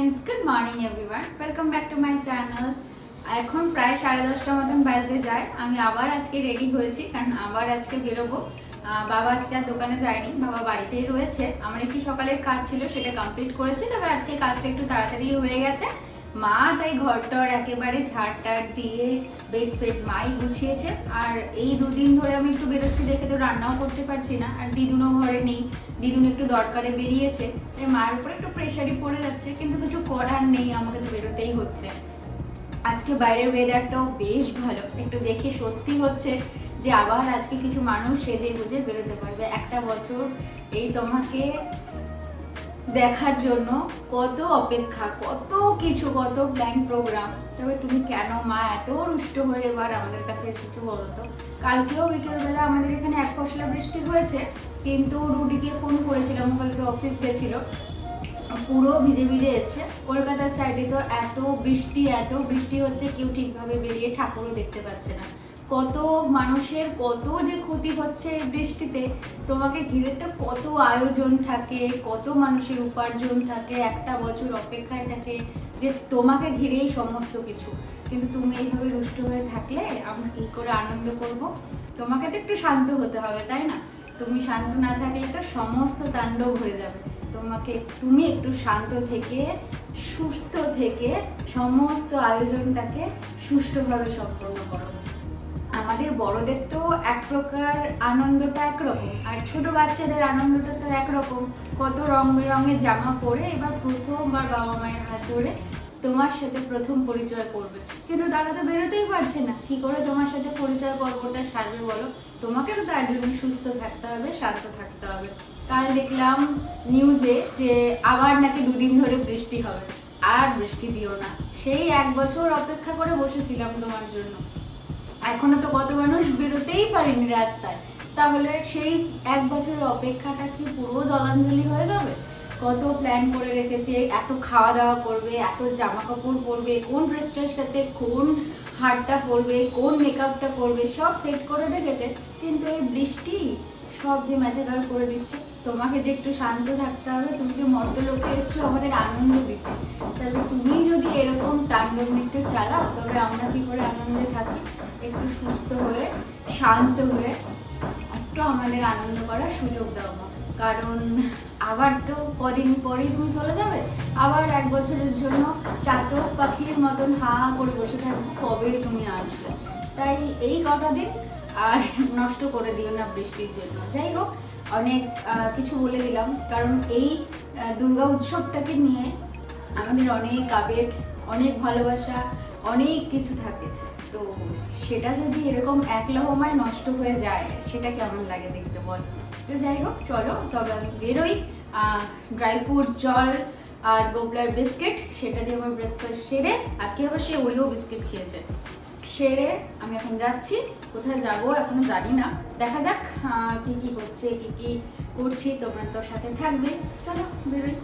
Friends good morning everyone welcome back to my channel এখন প্রায় সাড়ে দশটা মতন বাজতে যায়। আমি আবার আজকে রেডি হয়েছি, কারণ আবার আজকে বেরোবো। বাবা আজকে আর দোকানে যায়নি, বাবা বাড়িতেই রয়েছে। আমার একটু সকালের কাজ ছিল, সেটা কমপ্লিট করেছি, তবে আজকে কাজটা একটু তাড়াতাড়ি হয়ে গেছে। মা তাই ঘরটর একেবারে ঝাড়টার দিয়ে বেড ফেড মাই গুছিয়েছে। আর এই দুদিন ধরে আমি একটু বেরোচ্ছি দেখে তো রান্নাও করতে পারছি না। আর দিদুনও ঘরে নেই। দিদুন একটু দরকারে বেরিয়েছে। তাই মায়ের উপরে একটু প্রেশারই পড়ে যাচ্ছে। কিন্তু কিছু করার নেই, আমাকে তো বেরোতেই হচ্ছে। আজকে বাইরের ওয়েদারটাও বেশ ভালো। একটু দেখে স্বস্তি হচ্ছে যে আবার আজকে কিছু মানুষ সেজে গুজে বেরোতে পারবে। একটা বছর এই তোমাকে দেখার জন্য কত অপেক্ষা, কত কিছু, কত প্ল্যান প্রোগ্রাম তবে তুমি কেন মা, এত রুষ্ট হয়ে এবার আমাদের কাছে এসেছ বলো তো? কালকেও বিকেলবেলা আমাদের এখানে এক ফসলা বৃষ্টি হয়েছে, কিন্তু রুডিকে ফোন করেছিলাম কালকে অফিস গেছিল। পুরো ভিজে ভিজে এসছে। কলকাতার সাইডে তো এত বৃষ্টি এত বৃষ্টি হচ্ছে, কেউ ঠিকভাবে বেরিয়ে ঠাকুরও দেখতে পাচ্ছে না। কত মানুষের, কত যে ক্ষতি হচ্ছে বৃষ্টিতে, তোমাকে ঘিরে তো কত আয়োজন থাকে, কত মানুষের উপার্জন থাকে, একটা বছর অপেক্ষায় থাকে, যে তোমাকে ঘিরেই সমস্ত কিছু। কিন্তু তুমি এইভাবে রুষ্ট হয়ে থাকলে আমরা কী করে আনন্দ করব? তোমাকে তো একটু শান্ত হতে হবে, তাই না? তুমি শান্ত না থাকলে তো সমস্ত তাণ্ডব হয়ে যাবে। তোমাকে, তুমি একটু শান্ত থেকে, সুস্থ থেকে সমস্ত আয়োজনটাকে সুষ্ঠুভাবে সম্পন্ন করো। আমাদের বড়দের তো এক প্রকার আনন্দটা একরকম, আর ছোট বাচ্চাদের আনন্দটা তো একরকম। কত রং বেরঙের জামা পরে এবার প্রথমবার বাবা মায়ের হাত ধরে তোমার সাথে প্রথম পরিচয় করবে। কিন্তু তারা তো বেরোতেই পারছে না। কি করে তোমার সাথে পরিচয় পর্বটা সারবে বলো? তোমাকে তো তার জন্য সুস্থ থাকতে হবে, শান্ত থাকতে হবে। কাল দেখলাম নিউজে যে আবার নাকি দুদিন ধরে বৃষ্টি হবে। আর বৃষ্টি দিও না। সেই এক বছর অপেক্ষা করে বসেছিলাম তোমার জন্য। এখনও তো কত মানুষ বেরোতেই পারেনি রাস্তায়। তাহলে সেই এক বছরের অপেক্ষাটা কি পুরো জলাঞ্জলি হয়ে যাবে? কত প্ল্যান করে রেখেছে, এত খাওয়া দাওয়া করবে, এত জামা কাপড় পরবে, কোন ড্রেসটার সাথে কোন হারটা পরবে, কোন মেকআপটা করবে সব সেট করে রেখেছে। কিন্তু এই বৃষ্টি সব যে ম্যাচেকার করে দিচ্ছে। তোমাকে যে একটু শান্ত থাকতে হবে, তুমি যে মর্দ লোকে এসছো আমাদের আনন্দ দিতে। তাহলে তুমি যদি এরকম তাণ্ডব নৃত্য চালাও, তবে আমরা কি করে আনন্দে থাকি? একটু সুস্থ হয়ে, শান্ত হয়ে একটু আমাদের আনন্দ করার সুযোগ দাও মা। কারণ আবার তো কদিন পরেই তুমি চলে যাবে। আবার এক বছরের জন্য চাতক পাখির মতন হা করে বসে থাকব, কবে তুমি আসবে? তাই এই কটা দিন আর নষ্ট করে দিও না বৃষ্টির জন্য। যাই হোক, অনেক কিছু বলে দিলাম। কারণ এই দুর্গা উৎসবটাকে নিয়ে আমাদের অনেক আবেগ, অনেক ভালোবাসা, অনেক কিছু থাকে। তো সেটা যদি এরকম এক লহমায় নষ্ট হয়ে যায়, সেটা কেমন লাগে দেখতে বল? তো যাই হোক, চলো, তবে আমি বেরোই। ড্রাই ফ্রুটস জল আর গোবলার বিস্কিট, সেটা দিয়ে আমার ব্রেকফাস্ট সেরে, আজকে আবার সে ওরিও বিস্কিট খেয়েছে। সেরে আমি এখন যাচ্ছি। কোথায় যাব এখনও জানি না। দেখা যাক কি কি হচ্ছে, কি কি করছি, তোমরা তোর সাথে থাকবে। চলো, বেরোই।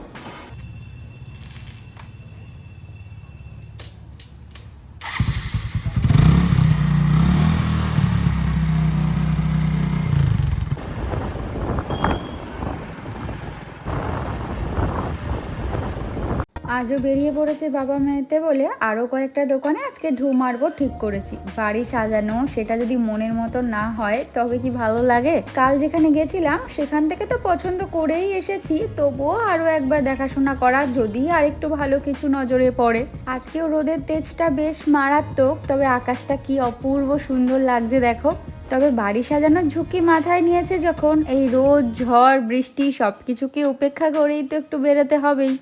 আজও বেরিয়ে পড়েছে বাবা মেয়েতে বলে আরও কয়েকটা দোকানে আজকে ঢু মারবো ঠিক করেছি। বাড়ি সাজানো, সেটা যদি মনের মতো না হয়, তবে কি ভালো লাগে? কাল যেখানে গেছিলাম, সেখান থেকে তো পছন্দ করেই এসেছি, তবুও আরও একবার দেখাশোনা করা যদি আর একটু ভালো কিছু নজরে পড়ে। আজকেও রোদের তেজটা বেশ মারাত্মক, তবে আকাশটা কি অপূর্ব সুন্দর লাগছে দেখো। তবে বাড়ি সাজানোর ঝুঁকি মাথায় নিয়েছে যখন এই রোদ, ঝড়, বৃষ্টি সব কিছুকে উপেক্ষা করেই তো একটু বেরোতে হবেই।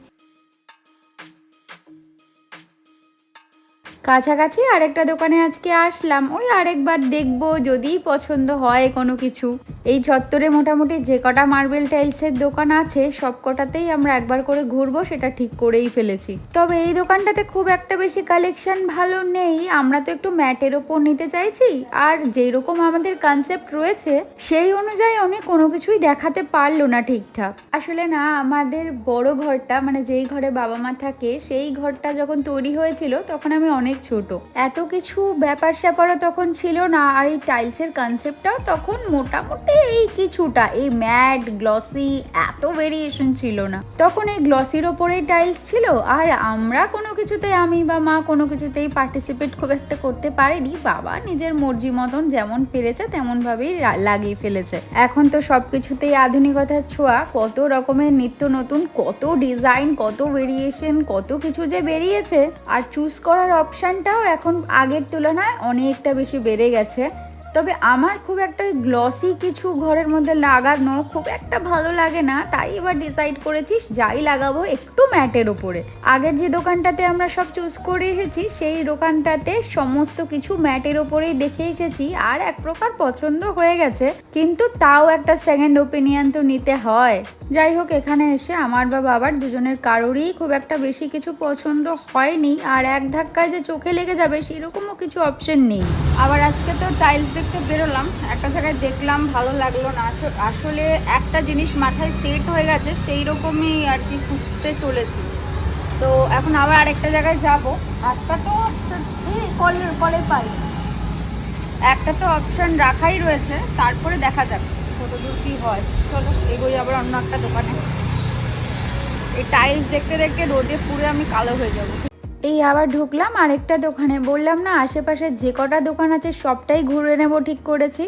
কাছাকাছি আরেকটা দোকানে আজকে আসলাম। ওই আরেকবার দেখব যদি পছন্দ হয় কোনো কিছু। এই চত্বরে মোটামুটি যে কটা মার্বেল টাইলসের দোকান আছে, সব কটাতেই আমরা একবার করে ঘুরবো, সেটা ঠিক করেই ফেলেছি। তবে এই দোকানটাতে খুব একটা বেশি কালেকশন ভালো নেই। আমরা তো একটু ম্যাটের ওপর নিতে চাইছি। আর যেই রকম আমাদের কনসেপ্ট রয়েছে, সেই অনুযায়ী উনি কোনো কিছুই দেখাতে পারল না ঠিকঠাক। আসলে না, আমাদের বড় ঘরটা মানে যেই ঘরে বাবা মা থাকে, সেই ঘরটা যখন তৈরি হয়েছিল, তখন আমি অনেক অনেক ছোট। এত কিছু ব্যাপার স্যাপারও তখন ছিল না, আর এই টাইলসের কনসেপ্টটাও তখন মোটামুটি এই কিছুটা। এই ম্যাট গ্লসি এত ভেরিয়েশন ছিল না। তখন এই গ্লসির ওপরেই টাইলস ছিল, আর আমরা কোনো কিছুতে, আমি বা মা কোনো কিছুতেই পার্টিসিপেট খুব একটা করতে পারিনি। বাবা নিজের মর্জি মতন যেমন পেরেছে তেমন ভাবেই লাগিয়ে ফেলেছে। এখন তো সব কিছুতেই আধুনিকতার ছোঁয়া। কত রকমের নিত্য নতুন, কত ডিজাইন কত ভেরিয়েশন কত কিছু যে বেরিয়েছে, আর চুজ করার অপশানটাও এখন আগের তুলনায় অনেকটা বেশি বেড়ে গেছে। তবে আমার খুব একটা গ্লসি কিছু ঘরের মধ্যে লাগানো খুব একটা ভালো লাগে না। তাই এবার ডিসাইড করেছি যাই লাগাবো একটু ম্যাটের ওপরে আগের যে দোকানটাতে আমরা সব চুজ করে এসেছি, সেই দোকানটাতে সমস্ত কিছু ম্যাটের ওপরেই দেখে এসেছি আর এক প্রকার পছন্দ হয়ে গেছে। কিন্তু তাও একটা সেকেন্ড ওপিনিয়ন তো নিতে হয়। যাই হোক, এখানে এসে আমার বা বাবার দুজনের কারোরই খুব একটা বেশি কিছু পছন্দ হয়নি। আর এক ধাক্কায় যে চোখে লেগে যাবে, সেরকমও কিছু অপশন নেই। আবার আজকে তো টাইলস দেখতে বেরোলাম, একটা জায়গায় দেখলাম, ভালো লাগল না। আসলে একটা জিনিস মাথায় সেট হয়ে গেছে, সেই রকমই আর কি খুঁজতে চলেছি। তো এখন আবার আরেকটা জায়গায় যাব। একটা তো কলের কলে পাই। একটা তো অপশন রাখাই রয়েছে, তারপরে দেখা যাক কত দূর কী হয়। চলো, এগোই আবার অন্য একটা দোকানে। এই টাইলস দেখতে দেখতে রোদে পুরো আমি কালো হয়ে যাব। এই আবার ঢুকলাম, আরেকটা দোকানে। বললাম, না, আশেপাশে যে কটা দোকান আছে সবটাই ঘুরে নেব ঠিক করেছি।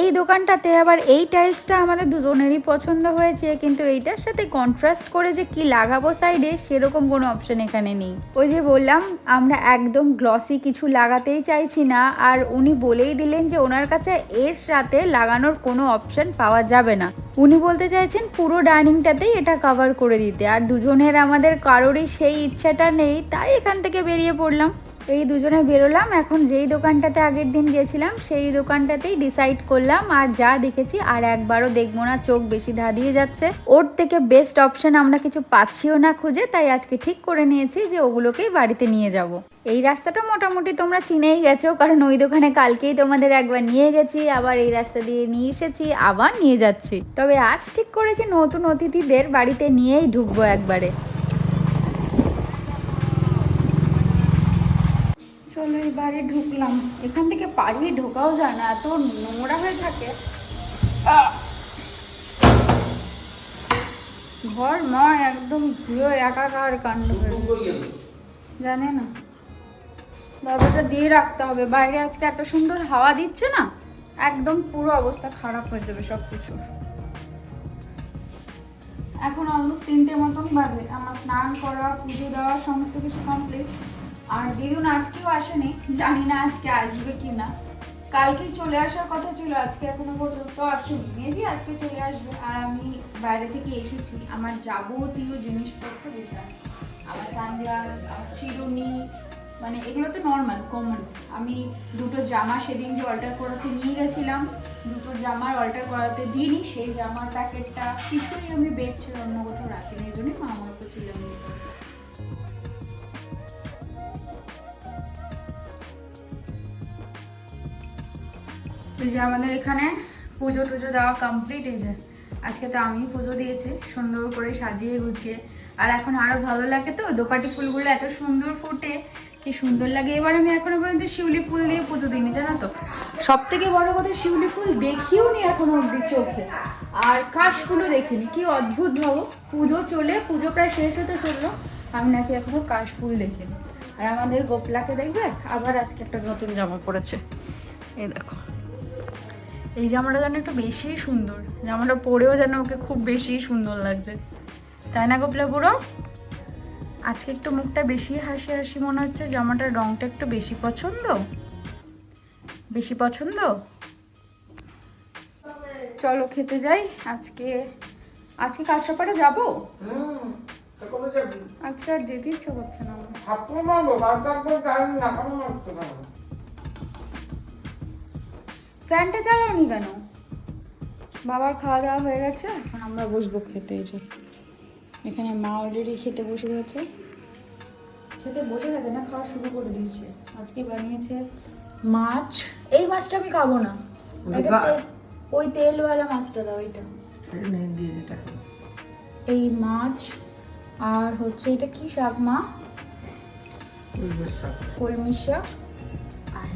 এই দোকানটাতে আবার এই টাইলসটা আমাদের দুজনেরই পছন্দ হয়েছে, কিন্তু এইটার সাথে কন্ট্রাস্ট করে যে কি লাগাবো সাইডে সেরকম কোনো অপশন এখানে নেই। ওই যে বললাম, আমরা একদম গ্লসি কিছু লাগাতেই চাইছি না, আর উনি বলেই দিলেন যে ওনার কাছে এর সাথে লাগানোর কোনো অপশন পাওয়া যাবে না। উনি বলতে চাইছেন, পুরো ডাইনিংটাতেই এটা কভার করে দিতে। আর দুজনের আমাদের কারোরই সেই ইচ্ছাটা নেই, তাই এখান থেকে বেরিয়ে পড়লাম। এই দুজনে বেরোলাম। এখন যেই দোকানটাতে আগের দিন গেছিলাম, সেই দোকানটাতেই ডিসাইড করলাম, আর যা দেখেছি, আর একবারও দেখব না, চোখ বেশি ধাঁধিয়ে যাচ্ছে। ওর থেকে বেস্ট অপশন আমরা কিছু পাচ্ছিও না খুঁজে, তাই আজকে ঠিক করে নিয়েছি যে ওগুলোকেই বাড়িতে নিয়ে যাব। এই রাস্তাটা মোটামুটি তোমরা চিনেই গেছো, কারণ ওই দোকানে কালকেই তোমাদের একবার নিয়ে গেছি, আবার এই রাস্তা দিয়ে নিয়ে এসেছি, আবার নিয়ে যাচ্ছি। তবে আজ ঠিক করেছি নতুন অতিথিদের বাড়িতে নিয়েই ঢুকবো একবারে। চলো এবারে ঢুকলাম। এখান থেকে পাড়িয়ে ঢোকাও যায় না এত নোংরা হয়ে থাকে! ঘর নয় একদম ধুয়ে একাকার কাণ্ড জানে না। দরজাটা দিয়ে রাখতে হবে। বাইরে আজকে এত সুন্দর হাওয়া দিচ্ছে না একদম পুরো অবস্থা খারাপ হয়ে যাবে সব কিছু এখন অলমোস্ট তিনটে মতন বাজে। আমার স্নান করা পুজো দেওয়া সমস্ত কিছু কমপ্লিট আর দিদুন আজকেও আসেনি, জানি না আজকে আসবে কি না কালকে চলে আসার কথা ছিল, আজকে এখনও পর্যন্ত আসেনি। মেবি আজকে চলে আসবে। আর আমি বাইরে থেকে এসেছি। আমার যাবতীয় জিনিসপত্র বিছানা। আমার সানগ্লাস আমার চিরুনি মানে এগুলো তো নর্মাল কমন আমি দুটো জামা সেদিন যে অল্টার করাতে নিয়ে গেছিলাম, দুটো জামার অল্টার করাতে দিইনি, সেই জামার প্যাকেটটা কিছুই আমি বেড ছেড়ে অন্য কোথাও রাখিনি, এই জন্যই মা আমার কাছে যে আমাদের এখানে পুজো টুজো দেওয়া কমপ্লিট এই যে আজকে তো আমি পুজো দিয়েছি, সুন্দর করে সাজিয়ে গুছিয়ে। আর এখন আরও ভালো লাগে তো, দোপাটি ফুলগুলো এত সুন্দর ফুটে, কি সুন্দর লাগে। এবার আমি এখনও পর্যন্ত শিউলি ফুল দিয়ে পুজো দিইনি, জানো তো? সব থেকে বড় কথা, শিউলি ফুল দেখিও নি এখনও অব্দি চোখে। আর কাশ ফুলও দেখিনি। কি অদ্ভুত ভাবো। পুজো চলে, পুজো প্রায় শেষ হতে চলল। আমি নাকি এখনও কাশ ফুল দেখিনি। আর আমাদের গোপলাকে দেখবে? আবার আজকে একটা নতুন জামা পড়েছে। এই দেখো। এই জামাটা যেন একটু বেশি সুন্দর। জামাটা পরেও যেন ওকে খুব বেশি সুন্দর লাগছে। তাই না গোপলা বুড়ো? আজকে একটু মুখটা বেশি হাসি হাসি মনে হচ্ছে জামাটার রংটা একটু বেশি পছন্দ? বেশি পছন্দ? চলো খেতে যাই আজকে আজকে কাঁচরাপাড়া যাবি? আজকে আর যেতে ইচ্ছে করছে না। ফ্যানটা চালাওনি কেন? বাবার খাওয়া দাওয়া হয়ে গেছে? এখন আমরা বসবো খেতে এই যে। এখানে মা অলরেডি খেতে বসে গেছে। খেতে বসে গেছে না খাওয়া শুরু করে দিয়েছে। আজকে বানিয়েছে মাছ। এই মাছটা আমি খাব না। ওই তেলওয়ালা মাছটা দাও ওইটা এই মাছ আর হচ্ছে এটা কি শাক মা? কলমের শাক। কলমি শাক। আর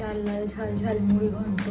ডাল, লাল ঝাল ঝাল, মুড়ি ঘন্ট।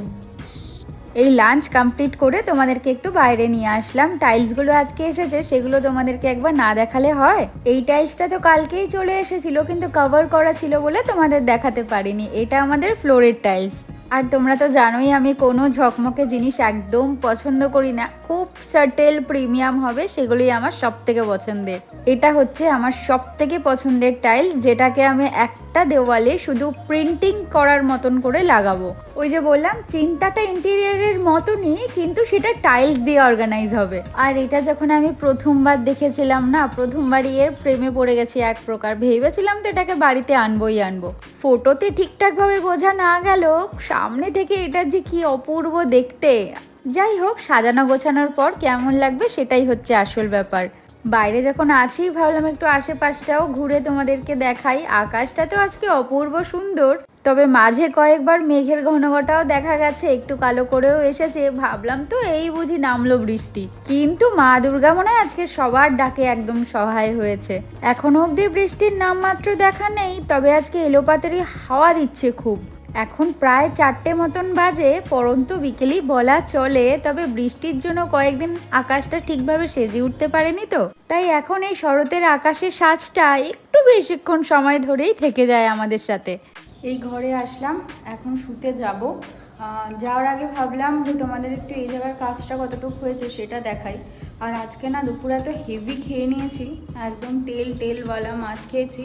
এই লাঞ্চ কমপ্লিট করে তোমাদেরকে একটু বাইরে নিয়ে আসলাম। টাইলসগুলো আজকে এসেছে, সেগুলো তোমাদেরকে একবার না দেখালে হয়। এই টাইলসটা তো কালকেই চলে এসেছিল, কিন্তু কভার করা ছিল বলে তোমাদের দেখাতে পারিনি। এটা আমাদের ফ্লোরের টাইলস আর তোমরা তো জানোই আমি কোনো ঝকমকে জিনিস একদম পছন্দ করি না। খুব সাটেল প্রিমিয়াম হবে সেগুলোই আমার সব থেকে পছন্দের। এটা হচ্ছে আমার সব থেকে পছন্দের টাইলস যেটাকে আমি একটা দেওয়ালে শুধু প্রিন্টিং করার মতন করে লাগাবো। ওই যে বললাম, চিন্তাটা ইন্টেরিয়ারের মতনই, কিন্তু সেটা টাইলস দিয়ে অর্গানাইজ হবে। আর এটা যখন আমি প্রথমবার দেখেছিলাম না, প্রথমবারই এর প্রেমে পড়ে গেছি এক প্রকার। ভেবেছিলাম তো এটাকে বাড়িতে আনবোই আনব। ফটোতে ঠিকঠাকভাবে বোঝা না গেল সামনে থেকে এটা যে কি অপূর্ব দেখতে। যাই হোক, সাজানো গোছানোর পর কেমন লাগবে সেটাই হচ্ছে আসল ব্যাপার। বাইরে যখন আছি, ভাবলাম একটু আশেপাশটাও ঘুরে তোমাদেরকে দেখাই। আকাশটা তো আজকে অপূর্ব সুন্দর। তবে মাঝে কয়েকবার মেঘের ঘনঘটাও দেখা গেছে, একটু কালো করেও এসেছে। ভাবলাম তো এই বুঝি নামলো বৃষ্টি। কিন্তু মা দুর্গা মনে হয় আজকে সবার ডাকে একদম সহায় হয়েছে। এখনও অবধি বৃষ্টির নামমাত্র দেখা নেই, তবে আজকে এলোপাতারি হাওয়া দিচ্ছে খুব। এখন প্রায় চারটে মতন বাজে, পরন্তু বিকেলই বলা চলে, তবে বৃষ্টির জন্য কয়েকদিন আকাশটা ঠিকভাবে সেজে উঠতে পারেনি তো। তাই এখন এই শরতের আকাশের সাজটা একটু বেশিক্ষণ সময় ধরেই থেকে যায় আমাদের সাথে। এই ঘরে আসলাম, এখন শুতে যাব। যাওয়ার আগে ভাবলাম যে তোমাদের একটু এই জায়গার কাজটা কতটুকু হয়েছে সেটা দেখাই। আর আজকে না দুপুরে এত হেভি খেয়ে নিয়েছি, একদম তেল টেলওয়ালা মাছ খেয়েছি।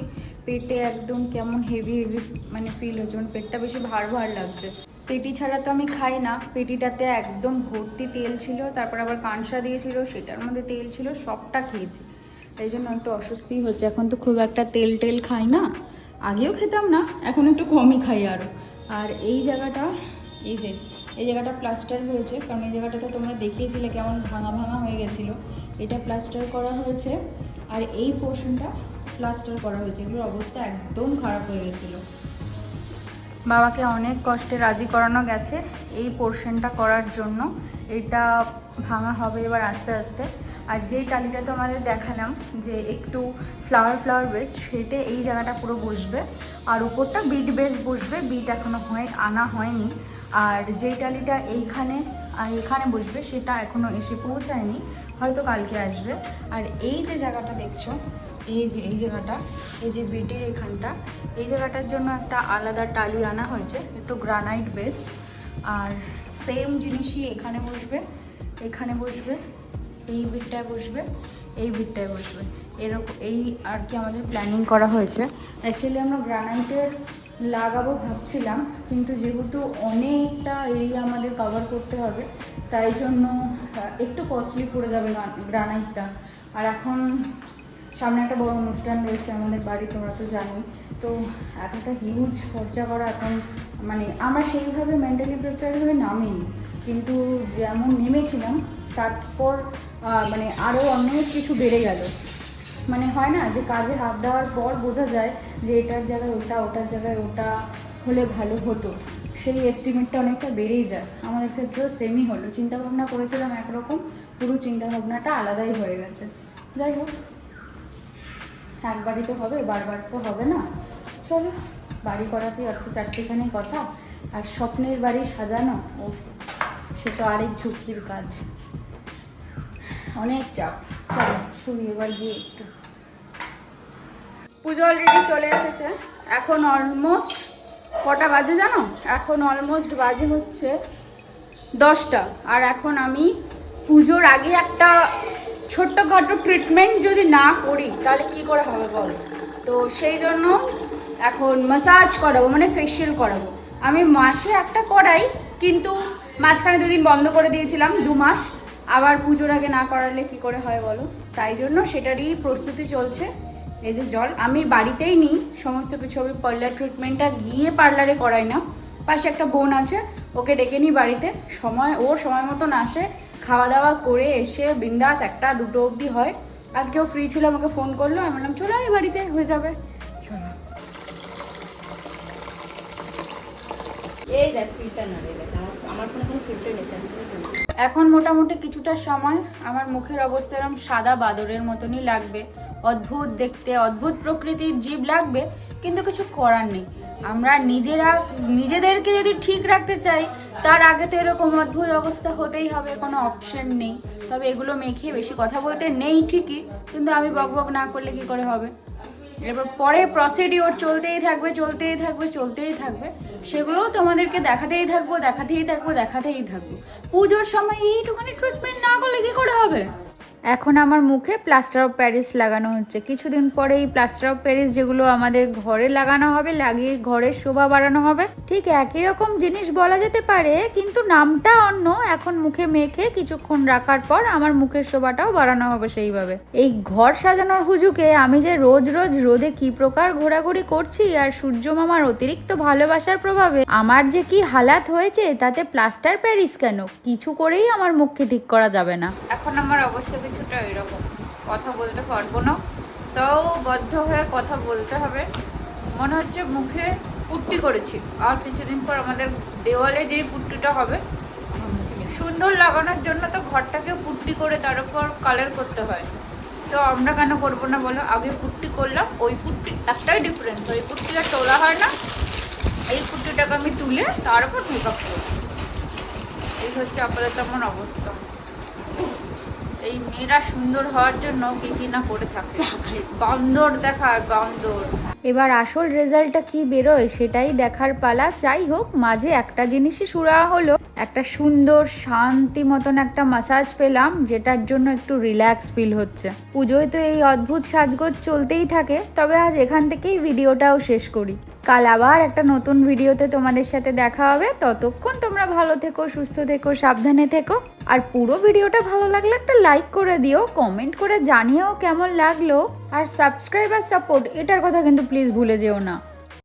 পেটে একদম কেমন হেভি হেভি মানে ফিল হচ্ছে মানে পেটটা বেশি ভার ভার লাগছে। পেটি ছাড়া তো আমি খাই না, পেটিটাতে একদম ভর্তি তেল ছিল, তারপর আবার কাঁসা দিয়েছিল, সেটার মধ্যে তেল ছিল, সবটা খেয়েছি। এই জন্য একটু অস্বস্তি হচ্ছে। এখন তো খুব একটা তেল টেল খাই না, আগেও খেতাম না, এখন একটু কমই খাই আরও আর এই জায়গাটা, এই যে, এই জায়গাটা প্লাস্টার হয়েছে, কারণ এই জায়গাটাতে তোমরা দেখিয়েছিলে কেমন ভাঙা ভাঙা হয়ে গেছিল। এটা প্লাস্টার করা হয়েছে। আর এই পোর্শনটা প্লাস্টার করা হয়েছে, এগুলোর অবস্থা একদম খারাপ হয়ে গেছিল। বাবাকে অনেক কষ্টে রাজি করানো গেছে এই পোর্শনটা করার জন্য। এটা ভাঙা হবে এবার আস্তে আস্তে। আর যেই টালিটা তোমাদের দেখালাম যে একটু ফ্লাওয়ার ফ্লাওয়ার বেস সেটা এই জায়গাটা পুরো বসবে আর উপরটা বিট বেস বসবে বিট এখনও হয়ে, আনা হয়নি। আর যেই টালিটা এইখানে আর এখানে বসবে, সেটা এখনও এসে পৌঁছায়নি। হয়তো কালকে আসবে। আর এই যে জায়গাটা দেখছ, এই যে, এই জায়গাটা, এই যে বিটির এখানটা, এই জায়গাটার জন্য একটা আলাদা টালি আনা হয়েছে, একটু গ্রানাইট বেস আর সেম জিনিসই এখানে বসবে এখানে বসবে, এই বিটটায় বসবে, এই বিটটায় বসবে। এরকম, এই আর কি আমাদের প্ল্যানিং করা হয়েছে। অ্যাকচুয়ালি আমরা গ্রানাইটের লাগাবো ভাবছিলাম, কিন্তু যেহেতু অনেকটা এরিয়া আমাদের কভার করতে হবে, তাই জন্য একটু কস্টলি পড়ে যাবে গ্রানাইটটা আর এখন সামনে একটা বড় অনুষ্ঠান রয়েছে আমাদের বাড়ি, তোমরা তো জানোই। তো এতটা হিউজ খরচা করা এখন মানে আমরা সেইভাবে মেন্টালি প্রিপেয়ার হয়ে নামিনি, কিন্তু যেমন নেমেছিলাম, তারপর মানে আরও অনেক কিছু বেড়ে গেল। মানে হয় না যে কাজে হাত দেওয়ার পর বোঝা যায় যে এটার জায়গায় ওটা, ওটার জায়গায় ওটা হলে ভালো হতো। সেই এস্টিমেটটা অনেকটা বেড়েই যায়। আমাদের ক্ষেত্রেও সেমই হলো। চিন্তাভাবনা করেছিলাম একরকম, পুরো চিন্তা ভাবনাটা আলাদাই হয়ে গেছে। যাই হোক, একবারই তো হবে, বারবার তো হবে না। চলো, বাড়ি করাতে অর্থ চারটেখানি কথা। আর স্বপ্নের বাড়ি সাজানো, ও, সে তো আরেক ঝুঁকির কাজ। অনেক চাপ। চলো, শুনি এবার গিয়ে একটু। পুজো অলরেডি চলে এসেছে। এখন অলমোস্ট কটা বাজে জানো? এখন অলমোস্ট বাজে হচ্ছে দশটা। আর এখন আমি পুজোর আগে একটা ছোট্টখাটো ট্রিটমেন্ট যদি না করি, তাহলে কি করে হবে বল? তো সেই জন্য এখন মাসাজ করাবো মানে ফেসিয়াল করাবো। আমি মাসে একটা করাই, কিন্তু মাঝখানে দুদিন বন্ধ করে দিয়েছিলাম, দু মাস। আবার পুজোর আগে না করালে কি করে হয় বলো? তাই জন্য সেটারই প্রস্তুতি চলছে। এই যে জল, আমি বাড়িতেই নিই, সমস্ত কিছু আমি পার্লার ট্রিটমেন্টটা গিয়ে পার্লারে করাই না। পাশে একটা বোন আছে, ওকে ডেকে নিই বাড়িতে। সময়, ও সময় মতন আসে খাওয়া দাওয়া করে এসে বিন্দাস একটা দুটো অবধি হয়। আজকেও ফ্রি ছিল, আমাকে ফোন করল, আমি বললাম, চলো এই বাড়িতে, হয়ে যাবে। চলো। এই দেখ ফিল্টার না আমার ফোনে কোনো ফিল্টার নেই। এখন মোটামুটি কিছুটা সময় আমার মুখের অবস্থা এরকম সাদা বাদরের মতনই লাগবে। অদ্ভুত দেখতে, অদ্ভুত প্রকৃতির জীব লাগবে, কিন্তু কিছু করার নেই। আমরা নিজেরা, নিজেদেরকে যদি ঠিক রাখতে চাই, তার আগে তো এরকম অদ্ভুত অবস্থা হতেই হবে, কোনো অপশন নেই। তবে এগুলো মেখে বেশি কথা বলতে নেই ঠিকই, কিন্তু আমি বক বক না করলে কি করে হবে? এরপর পরে প্রসিডিওর চলতেই থাকবে চলতেই থাকবে চলতেই থাকবে। সেগুলোও তোমাদেরকে দেখাতেই থাকব দেখাতেই থাকব দেখাতেই থাকব। পুজোর সময় এইটুখানি ট্রিটমেন্ট না করলে কী করে হবে? এখন আমার মুখে প্লাস্টার অফ প্যারিস লাগানো হচ্ছে। কিছুদিন পরে এই প্লাস্টার অফ প্যারিস যেগুলো আমাদের ঘরে লাগানো হবে, লাগিয়ে ঘরের শোভা বাড়ানো হবে। ঠিক একই রকম জিনিস বলা যেতে পারে, কিন্তু নামটা অন্য। এখন মুখে মেখে কিছুক্ষণ রাখার পর আমার মুখের শোভাটাও বাড়ানো হবে সেইভাবে। এই ঘর সাজানোর হুজুকে আমি যে রোজ রোজ রোদে কি প্রকার ঘোরাঘুরি করছি আর সূর্য মামার অতিরিক্ত ভালোবাসার প্রভাবে আমার যে কি হালাত হয়েছে, তাতে প্লাস্টার প্যারিস কেন? কিছু করেই আমার মুখকে ঠিক করা যাবে না। এখন আমার অবস্থা কিছুটা এরকম কথা বলতে পারব না। তাও বদ্ধ হয়ে কথা বলতে হবে। মনে হচ্ছে মুখে পুট্টি করেছি। আর কিছুদিন পর আমাদের দেওয়ালে যেই পুট্টিটা হবে, সুন্দর লাগানোর জন্য তো ঘরটাকে পুট্টি করে তার উপর কালার করতে হয়। তো আমরা কেন করব না বলো? আগে পুট্টি করলাম, ওই পুট্টি, একটাই ডিফারেন্স ওই পুট্টিটা তোলা হয় না। এই পুট্টিটাকে আমি তুলে তার উপর মেকআপ করব। এই হচ্ছে আপাতত আমার অবস্থা। এই মেয়েরা সুন্দর হওয়ার জন্য কি কি না করে থাকে। বান্দর দেখার বান্দর। এবার আসল রেজাল্টটা কি বেরোয় সেটাই দেখার পালা। যাই হোক, মাঝে একটা জিনিসই সুরা হলো। একটা সুন্দর, শান্তি মতন একটা মাসাজ পেলাম, যেটার জন্য একটু রিল্যাক্স ফিল হচ্ছে। পুজোয় তো এই অদ্ভুত সাজগোজ চলতেই থাকে, তবে আজ এখান থেকেই ভিডিওটাও শেষ করি। কাল আবার একটা নতুন ভিডিওতে তোমাদের সাথে দেখা হবে। ততক্ষণ তোমরা ভালো থেকো, সুস্থ থেকো, সাবধানে থেকো। আর পুরো ভিডিওটা ভালো লাগলে একটা লাইক করে দিও কমেন্ট করে জানিয়েও কেমন লাগল। আর সাবস্ক্রাইব আর সাপোর্ট এটার কথা কিন্তু প্লিজ ভুলে যেও না।